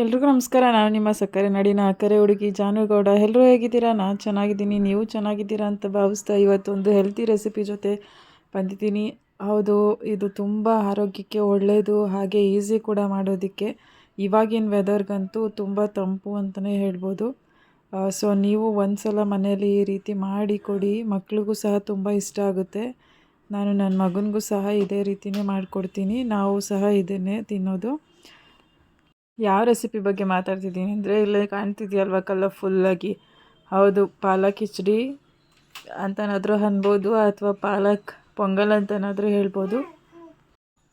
ಎಲ್ರಿಗೂ ನಮಸ್ಕಾರ, ನಾನು ನಿಮ್ಮ ಸಕ್ಕರೆ ನಾಡಿನ ಅಕ್ಕರೆ ಹುಡುಗಿ ಜಾನುಗೌಡ. ಎಲ್ಲರೂ ಹೇಗಿದ್ದೀರಾ? ನಾನು ಚೆನ್ನಾಗಿದ್ದೀನಿ, ನೀವು ಚೆನ್ನಾಗಿದ್ದೀರಾ ಅಂತ ಭಾವಿಸ್ತಾ ಇವತ್ತೊಂದು ಹೆಲ್ತಿ ರೆಸಿಪಿ ಜೊತೆ ಬಂದಿದ್ದೀನಿ. ಹೌದು, ಇದು ತುಂಬ ಆರೋಗ್ಯಕ್ಕೆ ಒಳ್ಳೆಯದು ಹಾಗೆ ಈಸಿ ಕೂಡ ಮಾಡೋದಕ್ಕೆ. ಇವಾಗಿನ ವೆದರ್ಗಂತೂ ತುಂಬ ತಂಪು ಅಂತಲೇ ಹೇಳ್ಬೋದು. ಸೊ ನೀವು ಒಂದು ಸಲ ಮನೆಯಲ್ಲಿ ಈ ರೀತಿ ಮಾಡಿ ಕೊಡಿ, ಮಕ್ಳಿಗೂ ಸಹ ತುಂಬ ಇಷ್ಟ ಆಗುತ್ತೆ. ನಾನು ನನ್ನ ಮಗನಿಗೂ ಸಹ ಇದೇ ರೀತಿಯೇ ಮಾಡಿಕೊಡ್ತೀನಿ, ನಾವು ಸಹ ಇದನ್ನೇ ತಿನ್ನೋದು. ಯಾವ ರೆಸಿಪಿ ಬಗ್ಗೆ ಮಾತಾಡ್ತಿದ್ದೀನಿ ಅಂದರೆ ಇಲ್ಲೇ ಕಾಣ್ತಿದೆಯಲ್ವ ಕಲರ್ಫುಲ್ಲಾಗಿ ಹೌದು, ಪಾಲಕ್ ಕಿಚಡಿ ಅಂತನಾದರೂ ಅನ್ಬೋದು ಅಥವಾ ಪಾಲಕ್ ಪೊಂಗಲ್ ಅಂತನಾದರೂ ಹೇಳ್ಬೋದು.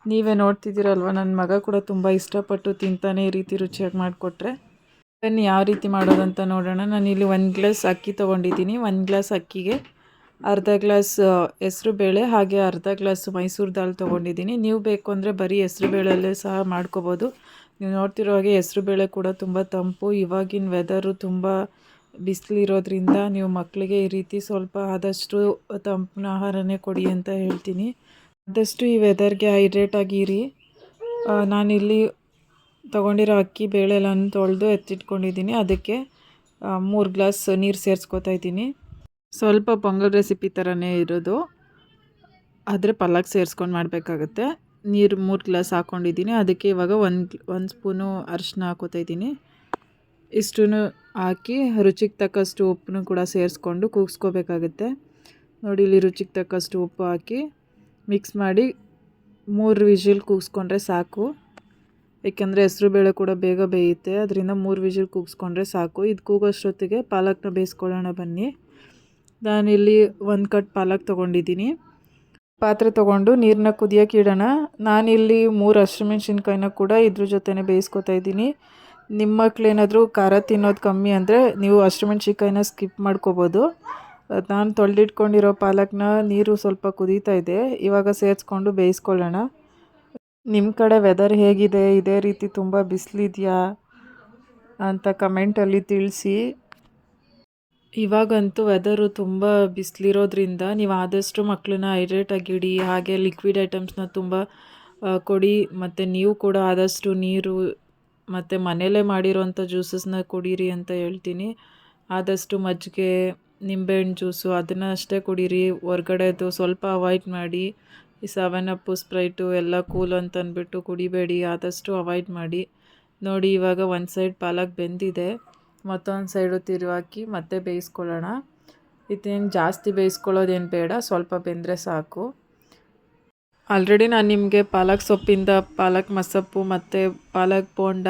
ನೀವೇ ನೋಡ್ತಿದ್ದೀರಲ್ವ ನನ್ನ ಮಗ ಕೂಡ ತುಂಬ ಇಷ್ಟಪಟ್ಟು ತಿಂತಾನೆ ಈ ರೀತಿ ರುಚಿಯಾಗಿ ಮಾಡಿಕೊಟ್ರೆ. ಬನ್ನಿ, ಯಾವ ರೀತಿ ಮಾಡೋದಂತ ನೋಡೋಣ. ನಾನು ಇಲ್ಲಿ ಒಂದು ಗ್ಲಾಸ್ ಅಕ್ಕಿ ತೊಗೊಂಡಿದ್ದೀನಿ. ಒಂದು ಗ್ಲಾಸ್ ಅಕ್ಕಿಗೆ ಅರ್ಧ ಗ್ಲಾಸ್ ಹೆಸ್ರು ಬೇಳೆ ಹಾಗೆ ಅರ್ಧ ಗ್ಲಾಸ್ ಮೈಸೂರು ದಾಲ್ ತೊಗೊಂಡಿದ್ದೀನಿ. ನೀವು ಬೇಕು ಅಂದರೆ ಬರೀ ಹೆಸ್ರು ಬೇಳೆಯಲ್ಲೇ ಸಹ ಮಾಡ್ಕೋಬೋದು. ನೀವು ನೋಡ್ತಿರೋ ಹಾಗೆ ಹೆಸರು ಬೇಳೆ ಕೂಡ ತುಂಬ ತಂಪು. ಇವಾಗಿನ ವೆದರು ತುಂಬ ಬಿಸಿಲಿರೋದ್ರಿಂದ ನೀವು ಮಕ್ಕಳಿಗೆ ಈ ರೀತಿ ಸ್ವಲ್ಪ ಆದಷ್ಟು ತಂಪಿನ ಆಹಾರನೇ ಕೊಡಿ ಅಂತ ಹೇಳ್ತೀನಿ. ಆದಷ್ಟು ಈ ವೆದರ್ಗೆ ಹೈಡ್ರೇಟ್ ಆಗಿರಿ. ನಾನಿಲ್ಲಿ ತೊಗೊಂಡಿರೋ ಅಕ್ಕಿ ಬೇಳೆ ಎಲ್ಲನೂ ತೊಳೆದು ಎತ್ತಿಟ್ಕೊಂಡಿದ್ದೀನಿ. ಅದಕ್ಕೆ ಮೂರು ಗ್ಲಾಸ್ ನೀರು ಸೇರಿಸ್ಕೊತಾ ಇದ್ದೀನಿ. ಸ್ವಲ್ಪ ಪೊಂಗಲ್ ರೆಸಿಪಿ ಥರನೇ ಇರೋದು. ಆದರೆ ಪಲ್ಲಾಕ್ ಸೇರಿಸ್ಕೊಂಡು ಮಾಡಬೇಕಾಗತ್ತೆ. ನೀರು ಮೂರು ಗ್ಲಾಸ್ ಹಾಕ್ಕೊಂಡಿದ್ದೀನಿ ಅದಕ್ಕೆ ಇವಾಗ ಒಂದು ಒಂದು ಸ್ಪೂನು ಅರಿಶಿನ ಹಾಕೋತಾ ಇದ್ದೀನಿ. ಇಷ್ಟೂ ಹಾಕಿ ರುಚಿಗೆ ತಕ್ಕಷ್ಟು ಉಪ್ಪನ್ನು ಕೂಡ ಸೇರಿಸ್ಕೊಂಡು ಕೂಗಿಸ್ಕೋಬೇಕಾಗುತ್ತೆ. ನೋಡಿ ಇಲ್ಲಿ ರುಚಿಗೆ ತಕ್ಕಷ್ಟು ಉಪ್ಪು ಹಾಕಿ ಮಿಕ್ಸ್ ಮಾಡಿ ಮೂರು ವಿಜಿಲ್ ಕೂಗಿಸ್ಕೊಂಡ್ರೆ ಸಾಕು. ಏಕೆಂದರೆ ಹೆಸರು ಬೇಳೆ ಕೂಡ ಬೇಗ ಬೇಯುತ್ತೆ. ಅದರಿಂದ ಮೂರು ವಿಜಿಲ್ ಕೂಗಿಸ್ಕೊಂಡ್ರೆ ಸಾಕು. ಇದು ಕೂಗೋಷ್ಟೊತ್ತಿಗೆ ಪಾಲಕ್ನ ಬೇಯಿಸ್ಕೊಳ್ಳೋಣ ಬನ್ನಿ. ನಾನಿಲ್ಲಿ ಒಂದು ಕಟ್ ಪಾಲಕ್ ತೊಗೊಂಡಿದ್ದೀನಿ. ಪಾತ್ರೆ ತೊಗೊಂಡು ನೀರನ್ನ ಕುದಿಯೋಕೆ ಇಡೋಣ. ನಾನಿಲ್ಲಿ ಮೂರು ಹಸಿಮೆಣ್ಸಿನ್ಕಾಯಿನ ಕೂಡ ಇದ್ರ ಜೊತೆನೇ ಬೇಯಿಸ್ಕೊತಾ ಇದ್ದೀನಿ. ನಿಮ್ಮ ಮಕ್ಕಳೇನಾದರೂ ಖಾರ ತಿನ್ನೋದು ಕಮ್ಮಿ ಅಂದರೆ ನೀವು ಹಸಿಮೆಣ್ಸಿನ್ಕಾಯಿನ ಸ್ಕಿಪ್ ಮಾಡ್ಕೋಬೋದು. ನಾನು ತೊಳೆದಿಟ್ಕೊಂಡಿರೋ ಪಾಲಕ್ನ ನೀರು ಸ್ವಲ್ಪ ಕುದೀತಾ ಇದೆ. ಇವಾಗ ಸೇರಿಸ್ಕೊಂಡು ಬೇಯಿಸ್ಕೊಳ್ಳೋಣ. ನಿಮ್ಮ ಕಡೆ ವೆದರ್ ಹೇಗಿದೆ? ಇದೇ ರೀತಿ ತುಂಬ ಬಿಸಿಲಿದೆಯಾ ಅಂತ ಕಮೆಂಟಲ್ಲಿ ತಿಳಿಸಿ. ಇವಾಗಂತೂ ವೆದರು ತುಂಬ ಬಿಸಿಲಿರೋದ್ರಿಂದ ನೀವು ಆದಷ್ಟು ಮಕ್ಕಳನ್ನ ಹೈಡ್ರೇಟ್ ಇಡಿ, ಹಾಗೆ ಲಿಕ್ವಿಡ್ ಐಟಮ್ಸ್ನ ತುಂಬ ಕೊಡಿ, ಮತ್ತು ನೀವು ಕೂಡ ಆದಷ್ಟು ನೀರು, ಮತ್ತು ಮನೆಯಲ್ಲೇ ಮಾಡಿರೋಂಥ ಜ್ಯೂಸಸ್ನ ಕುಡೀರಿ ಅಂತ ಹೇಳ್ತೀನಿ. ಆದಷ್ಟು ಮಜ್ಜಿಗೆ, ನಿಂಬೆಹಣ್ಣು ಜ್ಯೂಸು ಅದನ್ನು ಅಷ್ಟೇ ಕುಡೀರಿ. ಹೊರ್ಗಡೆದು ಸ್ವಲ್ಪ ಅವಾಯ್ಡ್ ಮಾಡಿ, ಈ ಸೆವೆನ್ ಅಪ್ಪು ಸ್ಪ್ರೈಟು ಎಲ್ಲ ಕೂಲ್ ಅಂತ ಅಂದ್ಬಿಟ್ಟು ಕುಡಿಬೇಡಿ, ಆದಷ್ಟು ಅವಾಯ್ಡ್ ಮಾಡಿ. ನೋಡಿ ಇವಾಗ ಒಂದು ಸೈಡ್ ಪಾಲಕ್ ಬೆಂದಿದೆ. ಮತ್ತೊಂದು ಸೈಡು ತಿರುವಾಕಿ ಮತ್ತೆ ಬೇಯಿಸ್ಕೊಳ್ಳೋಣ. ಇದೇನು ಜಾಸ್ತಿ ಬೇಯಿಸ್ಕೊಳ್ಳೋದೇನು ಬೇಡ, ಸ್ವಲ್ಪ ಬೆಂದರೆ ಸಾಕು. ಆಲ್ರೆಡಿ ನಾನು ನಿಮಗೆ ಪಾಲಕ್ ಸೊಪ್ಪಿಂದ ಪಾಲಕ್ ಮಸಪ್ಪು ಮತ್ತು ಪಾಲಕ್ ಬೋಂಡ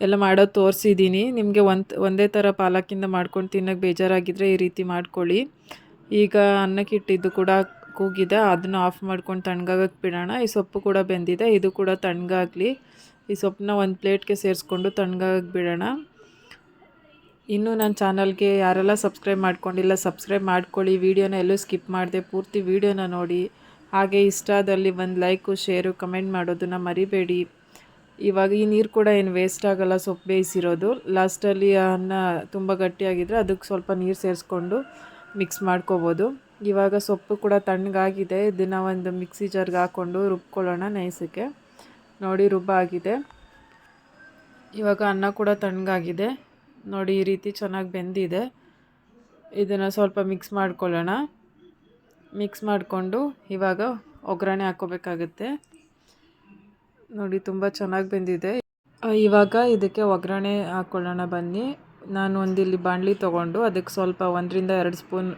ಎಲ್ಲ ಮಾಡೋ ತೋರಿಸಿದ್ದೀನಿ ನಿಮಗೆ ಒಂದು, ಒಂದೇ ಥರ ಪಾಲಕಿಂದ ಮಾಡ್ಕೊಂಡು ತಿನ್ನೋಕ್ಕೆ ಬೇಜಾರಾಗಿದ್ದರೆ ಈ ರೀತಿ ಮಾಡ್ಕೊಳ್ಳಿ. ಈಗ ಅನ್ನಕ್ಕೆ ಇಟ್ಟಿದ್ದು ಕೂಡ ಕೂಗಿದೆ, ಅದನ್ನ ಆಫ್ ಮಾಡ್ಕೊಂಡು ತಣ್ಣಗಾಗಕ್ಕೆ ಬಿಡೋಣ. ಈ ಸೊಪ್ಪು ಕೂಡ ಬೆಂದಿದೆ, ಇದು ಕೂಡ ತಣ್ಣಗಾಗಲಿ. ಈ ಸೊಪ್ಪನ್ನ ಒಂದು ಪ್ಲೇಟ್ಗೆ ಸೇರಿಸ್ಕೊಂಡು ತಣ್ಣಗಾಗಕ್ಕೆ ಬಿಡೋಣ. ಇನ್ನೂ ನನ್ನ ಚಾನಲ್ಗೆ ಯಾರೆಲ್ಲ ಸಬ್ಸ್ಕ್ರೈಬ್ ಮಾಡ್ಕೊಂಡಿಲ್ಲ, ಸಬ್ಸ್ಕ್ರೈಬ್ ಮಾಡ್ಕೊಳ್ಳಿ. ವೀಡಿಯೋನ ಎಲ್ಲೂ ಸ್ಕಿಪ್ ಮಾಡಿದೆ ಪೂರ್ತಿ ವೀಡಿಯೋನ ನೋಡಿ. ಹಾಗೆ ಇಷ್ಟಾದಲ್ಲಿ ಒಂದು ಲೈಕು, ಶೇರು, ಕಮೆಂಟ್ ಮಾಡೋದನ್ನು ಮರಿಬೇಡಿ. ಇವಾಗ ಈ ನೀರು ಕೂಡ ಏನು ವೇಸ್ಟ್ ಆಗೋಲ್ಲ, ಸೊಪ್ಪು ಬೇಯಿಸಿರೋದು. ಲಾಸ್ಟಲ್ಲಿ ಅನ್ನ ತುಂಬ ಗಟ್ಟಿಯಾಗಿದ್ದರೆ ಅದಕ್ಕೆ ಸ್ವಲ್ಪ ನೀರು ಸೇರಿಸ್ಕೊಂಡು ಮಿಕ್ಸ್ ಮಾಡ್ಕೋಬೋದು. ಇವಾಗ ಸೊಪ್ಪು ಕೂಡ ತಣ್ಣಗಾಗಿದೆ. ಇದನ್ನು ಒಂದು ಮಿಕ್ಸಿ ಜಾರ್ಗೆ ಹಾಕ್ಕೊಂಡು ರುಬ್ಕೊಳ್ಳೋಣ ನೈಸಕ್ಕೆ. ನೋಡಿ, ರುಬ್ಬಾಗಿದೆ. ಇವಾಗ ಅನ್ನ ಕೂಡ ತಣ್ಣಗಾಗಿದೆ. ನೋಡಿ, ಈ ರೀತಿ ಚೆನ್ನಾಗಿ ಬೆಂದಿದೆ. ಇದನ್ನು ಸ್ವಲ್ಪ ಮಿಕ್ಸ್ ಮಾಡ್ಕೊಳ್ಳೋಣ. ಮಿಕ್ಸ್ ಮಾಡಿಕೊಂಡು ಇವಾಗ ಒಗ್ಗರಣೆ ಹಾಕೋಬೇಕಾಗುತ್ತೆ ನೋಡಿ, ತುಂಬ ಚೆನ್ನಾಗಿ ಬೆಂದಿದೆ. ಇವಾಗ ಇದಕ್ಕೆ ಒಗ್ಗರಣೆ ಹಾಕ್ಕೊಳ್ಳೋಣ ಬನ್ನಿ. ನಾನು ಒಂದಿಲ್ಲಿ ಬಾಣಲಿ ತೊಗೊಂಡು ಅದಕ್ಕೆ ಸ್ವಲ್ಪ ಒಂದರಿಂದ ಎರಡು ಸ್ಪೂನ್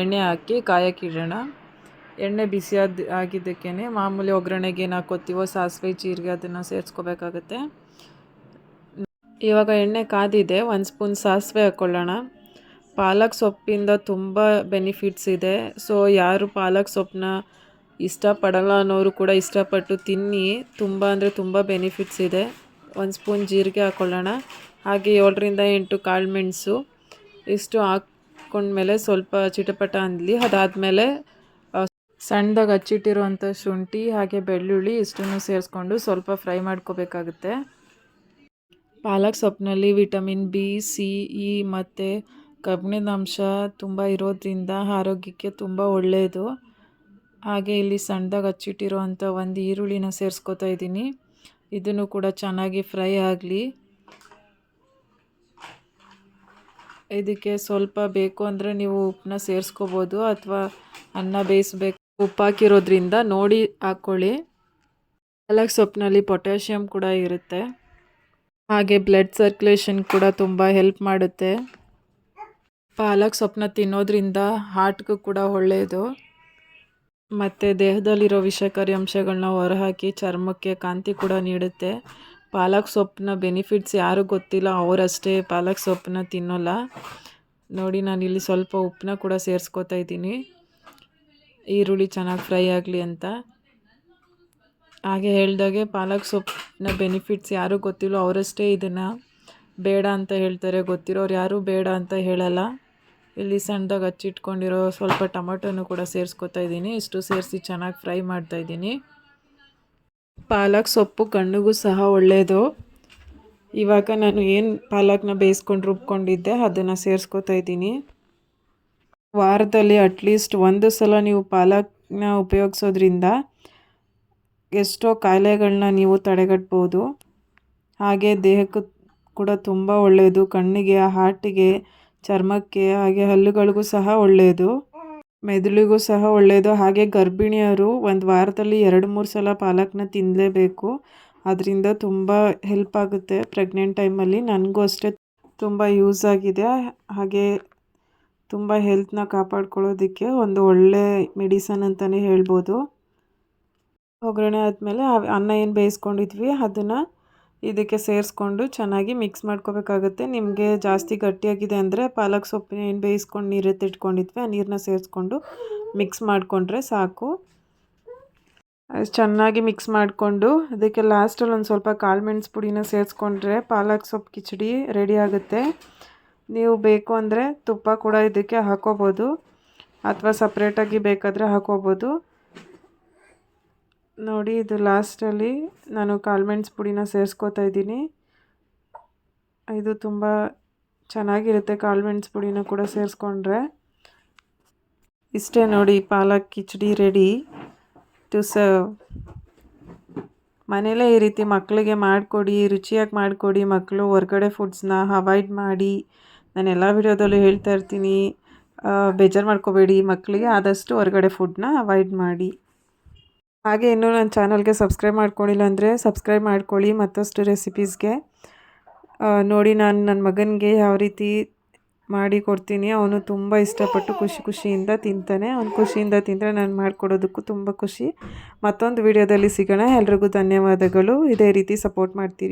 ಎಣ್ಣೆ ಹಾಕಿ ಕಾಯಕ್ಕಿಡೋಣ ಎಣ್ಣೆ ಬಿಸಿಯಾದ ಆಗಿದ್ದಕ್ಕೇ ಮಾಮೂಲಿ ಒಗ್ಗರಣೆಗೆ ಏನು ಹಾಕೋತೀವೋ ಸಾಸಿವೆ, ಜೀರಿಗೆ ಅದನ್ನು ಸೇರಿಸ್ಕೋಬೇಕಾಗತ್ತೆ. ಇವಾಗ ಎಣ್ಣೆ ಕಾದಿದೆ, ಒಂದು ಸ್ಪೂನ್ ಸಾಸಿವೆ ಹಾಕ್ಕೊಳ್ಳೋಣ ಪಾಲಕ್ ಸೊಪ್ಪಿಂದ ತುಂಬ ಬೆನಿಫಿಟ್ಸ್ ಇದೆ. ಸೊ, ಯಾರು ಪಾಲಕ್ ಸೊಪ್ಪನ್ನ ಇಷ್ಟಪಡಲ್ಲ ಅನ್ನೋರು ಕೂಡ ಇಷ್ಟಪಟ್ಟು ತಿನ್ನಿ. ತುಂಬ ಅಂದರೆ ತುಂಬ ಬೆನಿಫಿಟ್ಸ್ ಇದೆ. ಒಂದು ಸ್ಪೂನ್ ಜೀರಿಗೆ ಹಾಕ್ಕೊಳ್ಳೋಣ ಹಾಗೆ ಏಳರಿಂದ ಎಂಟು ಕಾಳು ಮೆಣಸು. ಇಷ್ಟು ಹಾಕ್ಕೊಂಡ್ಮೇಲೆ ಸ್ವಲ್ಪ ಚಿಟಪಟ ಅಂದಲಿ. ಅದಾದಮೇಲೆ ಸಣ್ಣದಾಗಿ ಹಚ್ಚಿಟ್ಟಿರುವಂಥ ಶುಂಠಿ ಹಾಗೆ ಬೆಳ್ಳುಳ್ಳಿ ಇಷ್ಟನ್ನು ಸೇರಿಸ್ಕೊಂಡು ಸ್ವಲ್ಪ ಫ್ರೈ ಮಾಡ್ಕೋಬೇಕಾಗುತ್ತೆ. ಪಾಲಕ್ ಸೊಪ್ಪಿನಲ್ಲಿ ವಿಟಮಿನ್ ಬಿ, ಸಿ, ಇ ಮತ್ತು ಕಬ್ಬಿಣದ ಅಂಶ ತುಂಬ ಇರೋದ್ರಿಂದ ಆರೋಗ್ಯಕ್ಕೆ ತುಂಬ ಒಳ್ಳೆಯದು. ಹಾಗೆ ಇಲ್ಲಿ ಸಣ್ಣದಾಗಿ ಹಚ್ಚಿಟ್ಟಿರುವಂಥ ಒಂದು ಈರುಳ್ಳಿನ ಸೇರಿಸ್ಕೋತಾ ಇದ್ದೀನಿ. ಇದನ್ನು ಕೂಡ ಚೆನ್ನಾಗಿ ಫ್ರೈ ಆಗಲಿ. ಇದಕ್ಕೆ ಸ್ವಲ್ಪ ಬೇಕು ಅಂದರೆ ನೀವು ಉಪ್ಪನ್ನ ಸೇರಿಸ್ಕೋಬೋದು ಅಥವಾ ಅನ್ನ ಬೇಯಿಸ್ಬೇಕು. ಉಪ್ಪು ಹಾಕಿರೋದ್ರಿಂದ ನೋಡಿ ಹಾಕ್ಕೊಳ್ಳಿ. ಪಾಲಕ್ ಸೊಪ್ಪಿನಲ್ಲಿ ಪೊಟ್ಯಾಷಿಯಮ್ ಕೂಡ ಇರುತ್ತೆ. ಹಾಗೆ ಬ್ಲಡ್ ಸರ್ಕ್ಯುಲೇಷನ್ ಕೂಡ ತುಂಬ ಹೆಲ್ಪ್ ಮಾಡುತ್ತೆ. ಪಾಲಕ್ ಸೊಪ್ಪನ್ನ ತಿನ್ನೋದ್ರಿಂದ ಹಾರ್ಟ್ಗೂ ಕೂಡ ಒಳ್ಳೆಯದು ಮತ್ತು ದೇಹದಲ್ಲಿರೋ ವಿಷಕಾರಿ ಅಂಶಗಳನ್ನ ಹೊರಹಾಕಿ ಚರ್ಮಕ್ಕೆ ಕಾಂತಿ ಕೂಡ ನೀಡುತ್ತೆ. ಪಾಲಕ್ ಸೊಪ್ಪನ್ನ ಬೆನಿಫಿಟ್ಸ್ ಯಾರು ಗೊತ್ತಿಲ್ಲ, ಅವರಷ್ಟೇ ಪಾಲಕ್ ಸೊಪ್ಪನ್ನ ತಿನ್ನೋಲ್ಲ. ನೋಡಿ, ನಾನು ಇಲ್ಲಿ ಸ್ವಲ್ಪ ಉಪ್ಪನ್ನ ಕೂಡ ಸೇರಿಸ್ಕೊತಾ ಇದ್ದೀನಿ. ಈರುಳ್ಳಿ ಚೆನ್ನಾಗಿ ಫ್ರೈ ಆಗಲಿ ಅಂತ. ಹಾಗೆ ಹೇಳ್ದಾಗೆ ಪಾಲಕ್ ಸೊಪ್ಪಿನ ಬೆನಿಫಿಟ್ಸ್ ಯಾರು ಗೊತ್ತಿಲ್ಲ ಅವರಷ್ಟೇ ಇದನ್ನು ಬೇಡ ಅಂತ ಹೇಳ್ತಾರೆ. ಗೊತ್ತಿರೋರು ಯಾರೂ ಬೇಡ ಅಂತ ಹೇಳಲ್ಲ. ಇಲ್ಲಿ ಸಣ್ಣದಾಗಿ ಹಚ್ಚಿಟ್ಕೊಂಡಿರೋ ಸ್ವಲ್ಪ ಟೊಮೊಟೊನು ಕೂಡ ಸೇರಿಸ್ಕೊತಾ ಇದ್ದೀನಿ. ಇಷ್ಟು ಸೇರಿಸಿ ಚೆನ್ನಾಗಿ ಫ್ರೈ ಮಾಡ್ತಾ ಇದ್ದೀನಿ. ಪಾಲಕ್ ಸೊಪ್ಪು ಕಣ್ಣಿಗೂ ಸಹ ಒಳ್ಳೆಯದು ಇವಾಗ ನಾನು ಏನು ಪಾಲಕ್ನ ಬೇಯಿಸ್ಕೊಂಡು ರುಬ್ಕೊಂಡಿದ್ದೆ ಅದನ್ನು ಸೇರಿಸ್ಕೊತಾ ಇದ್ದೀನಿ. ವಾರದಲ್ಲಿ ಅಟ್ಲೀಸ್ಟ್ ಒಂದು ಸಲ ನೀವು ಪಾಲಕ್ನ ಉಪಯೋಗಿಸೋದ್ರಿಂದ ಎಷ್ಟೋ ಕಾಯಿಲೆಗಳನ್ನ ನೀವು ತಡೆಗಟ್ಬೋದು. ಹಾಗೆ ದೇಹಕ್ಕೂ ಕೂಡ ತುಂಬ ಒಳ್ಳೆಯದು ಕಣ್ಣಿಗೆ, ಹಾರ್ಟಿಗೆ, ಚರ್ಮಕ್ಕೆ, ಹಾಗೆ ಹಲ್ಲುಗಳಿಗೂ ಸಹ ಒಳ್ಳೆಯದು ಮೆದುಳಿಗೂ ಸಹ ಒಳ್ಳೆಯದು ಹಾಗೆ ಗರ್ಭಿಣಿಯರು ಒಂದು ವಾರದಲ್ಲಿ ಎರಡು, ಮೂರು ಸಲ ಪಾಲಕ್ನ ತಿನ್ನಲೇಬೇಕು ಅದರಿಂದ ತುಂಬ ಹೆಲ್ಪ್ ಆಗುತ್ತೆ. ಪ್ರೆಗ್ನೆಂಟ್ ಟೈಮಲ್ಲಿ ನನಗೂ ಅಷ್ಟೇ ತುಂಬ ಯೂಸ್ ಆಗಿದೆ. ಹಾಗೆ ತುಂಬ ಹೆಲ್ತ್ನ ಕಾಪಾಡ್ಕೊಳ್ಳೋದಕ್ಕೆ ಒಂದು ಒಳ್ಳೆ ಮೆಡಿಸನ್ ಅಂತಲೇ ಹೇಳ್ಬೋದು. ಒಗ್ಗರಣೆ ಆದಮೇಲೆ ಅನ್ನ ಏನು ಬೇಯಿಸ್ಕೊಂಡಿದ್ವಿ, ಅದನ್ನು ಇದಕ್ಕೆ ಸೇರಿಸ್ಕೊಂಡು ಚೆನ್ನಾಗಿ ಮಿಕ್ಸ್ ಮಾಡ್ಕೋಬೇಕಾಗುತ್ತೆ. ನಿಮಗೆ ಜಾಸ್ತಿ ಗಟ್ಟಿಯಾಗಿದೆ ಅಂದರೆ ಪಾಲಕ್ ಸೊಪ್ಪಿನ ಏನು ಬೇಯಿಸ್ಕೊಂಡು ನೀರು ಎತ್ತಿಟ್ಕೊಂಡಿದ್ವಿ ಆ ನೀರನ್ನ ಸೇರಿಸ್ಕೊಂಡು ಮಿಕ್ಸ್ ಮಾಡಿಕೊಂಡ್ರೆ ಸಾಕು. ಚೆನ್ನಾಗಿ ಮಿಕ್ಸ್ ಮಾಡಿಕೊಂಡು ಅದಕ್ಕೆ ಲಾಸ್ಟಲ್ಲಿ ಒಂದು ಸ್ವಲ್ಪ ಕಾಳು ಮೆಣಸು ಪುಡಿನ ಸೇರಿಸ್ಕೊಂಡ್ರೆ ಪಾಲಕ್ ಸೊಪ್ಪು ಕಿಚಡಿ ರೆಡಿ ಆಗುತ್ತೆ. ನೀವು ಬೇಕು ಅಂದರೆ ತುಪ್ಪ ಕೂಡ ಇದಕ್ಕೆ ಹಾಕೋಬೋದು, ಅಥವಾ ಸಪ್ರೇಟಾಗಿ ಬೇಕಾದರೆ ಹಾಕೋಬೋದು. ನೋಡಿ, ಇದು ಲಾಸ್ಟಲ್ಲಿ ನಾನು ಕಾಲ್ಮೆಂಟ್ಸ್ ಪುಡಿನ ಸೇರಿಸ್ಕೋತಾ ಇದ್ದೀನಿ. ಇದು ತುಂಬ ಚೆನ್ನಾಗಿರುತ್ತೆ ಕಾಲ್ಮೆಂಟ್ಸ್ ಪುಡಿನ ಕೂಡ ಸೇರಿಸ್ಕೊಂಡ್ರೆ. ಇಷ್ಟೇ ನೋಡಿ, palak khichdi ready. To serve ಮನೇಲೇ ಈ ರೀತಿ ಮಕ್ಕಳಿಗೆ ಮಾಡಿಕೊಡಿ, ರುಚಿಯಾಗಿ ಮಾಡಿಕೊಡಿ ಮಕ್ಕಳು, ಹೊರ್ಗಡೆ ಫುಡ್ಸ್ನ ಅವಾಯ್ಡ್ ಮಾಡಿ. ನಾನು ಎಲ್ಲ ವಿಡಿಯೋದಲ್ಲೂ ಹೇಳ್ತಾ ಇರ್ತೀನಿ. ಬೇಜಾರು ಮಾಡ್ಕೋಬೇಡಿ ಮಕ್ಕಳಿಗೆ, ಆದಷ್ಟು ಹೊರಗಡೆ ಫುಡ್ನ ಅವಾಯ್ಡ್ ಮಾಡಿ. ಹಾಗೆ ಇನ್ನೂ ನನ್ನ ಚಾನಲ್ಗೆ ಸಬ್ಸ್ಕ್ರೈಬ್ ಮಾಡ್ಕೊಂಡಿಲ್ಲ ಅಂದರೆ ಸಬ್ಸ್ಕ್ರೈಬ್ ಮಾಡ್ಕೊಳ್ಳಿ ಮತ್ತಷ್ಟು ರೆಸಿಪೀಸ್ಗೆ ನೋಡಿ ನಾನು ನನ್ನ ಮಗನಿಗೆ ಯಾವ ರೀತಿ ಮಾಡಿ ಕೊಡ್ತೀನಿ. ಅವನು ತುಂಬ ಇಷ್ಟಪಟ್ಟು ಖುಷಿ ಖುಷಿಯಿಂದ ತಿಂತಾನೆ. ಅವ್ನು ಖುಷಿಯಿಂದ ತಿಂದರೆ ನಾನು ಮಾಡಿಕೊಡೋದಕ್ಕೂ ತುಂಬ ಖುಷಿ. ಮತ್ತೊಂದು ವಿಡಿಯೋದಲ್ಲಿ ಸಿಗೋಣ. ಎಲ್ರಿಗೂ ಧನ್ಯವಾದಗಳು. ಇದೇ ರೀತಿ ಸಪೋರ್ಟ್ ಮಾಡ್ತೀರಿ.